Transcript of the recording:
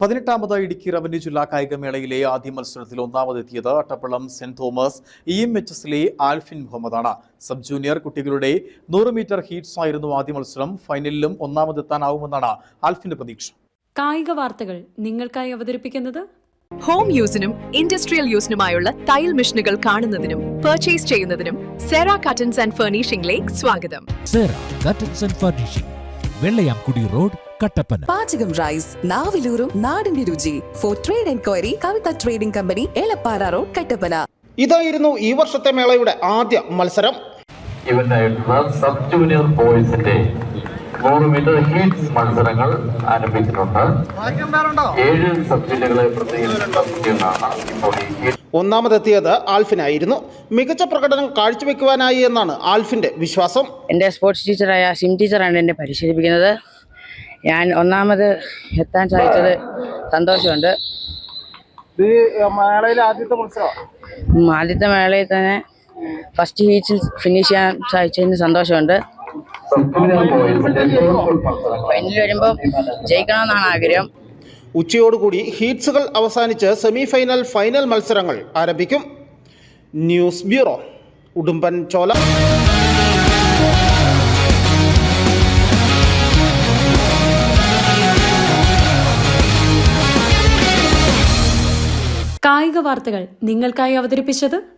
പതിനെട്ടാമത് ഇടുക്കി റവന്യൂ ജില്ലാ കായികമേളയിലെ ആദ്യ മത്സരത്തിൽ ഒന്നാമതെത്തിയത് Attappallam Saint Thomas E M H എസിലെ ആൽഫിൻ മുഹമ്മദാണ്. സബ് ജൂനിയർ കുട്ടികളുടെ നൂറ് മീറ്റർ ഹീറ്റ്സ് ആയിരുന്നു ആദ്യ മത്സരം. ഫൈനലിലും ഒന്നാമതെത്താനാവുമെന്നാണ് ആൽഫിന്റെ പ്രതീക്ഷ. കായിക വാർത്തകൾ നിങ്ങൾക്കായി അവതരിപ്പിക്കുന്നത്? ഹോം യൂസിനും ഇൻഡസ്ട്രിയൽ യൂസിനുമായുള്ള തയ്യൽ മെഷീനുകൾ കാണുന്നതിനും പർച്ചേസ് ചെയ്യുന്നതിനും സെറാ കട്ടൻസ് ആൻഡ് ഫർണിഷിംഗിലേക്ക് സ്വാഗതം. Sera curtains and furnishing Vellayamkudi road Kattappana. പാചകം റൈസ് നാവിലൂറും നാടിന്റെ രുചി. For trade enquiry Kavitha trading company Elappara road Kattappana. ഇതായിരുന്നു ഈ വർഷത്തെ മേളയുടെ ആദ്യ മത്സരം. ഇവന്റെ സബ് ജൂനിയർ ബോയ്സിന്റെ നൂറ് മീറ്റർ ഹീറ്റ്സ് മത്സരങ്ങൾ ആരംഭിച്ചിട്ടുണ്ട്. ഏഴ് സബ് ജില്ലകളെ ഒന്നാമതെത്തിയത് ആൽഫിനായിരുന്നു. മികച്ച പ്രകടനം കാഴ്ചവെക്കുവാനായി എന്നാണ് ആൽഫിന്റെ വിശ്വാസം. എന്റെ സ്പോർട്സ് ടീച്ചറായ സിം ടീച്ചറാണ് എന്നെ പരിശീലിപ്പിക്കുന്നത്. ഞാൻ ഒന്നാമത് എത്താൻ സാധിച്ചത് സന്തോഷമുണ്ട്. ആദ്യത്തെ മേളയിൽ തന്നെ ഫസ്റ്റ് ഹീറ്റിൽ ഫിനിഷ് ചെയ്യാൻ സാധിച്ചതിന് സന്തോഷമുണ്ട്. ഫൈനലിൽ വരുമ്പോൾ ജയിക്കണമെന്നാണ് ആഗ്രഹം. ഉച്ചയോടുകൂടി ഹീറ്റ്സുകൾ അവസാനിച്ച് സെമി ഫൈനൽ ഫൈനൽ മത്സരങ്ങൾ ആരംഭിക്കും. News bureau Udumbanchola. കായിക വാർത്തകൾ നിങ്ങൾക്കായി അവതരിപ്പിച്ചത്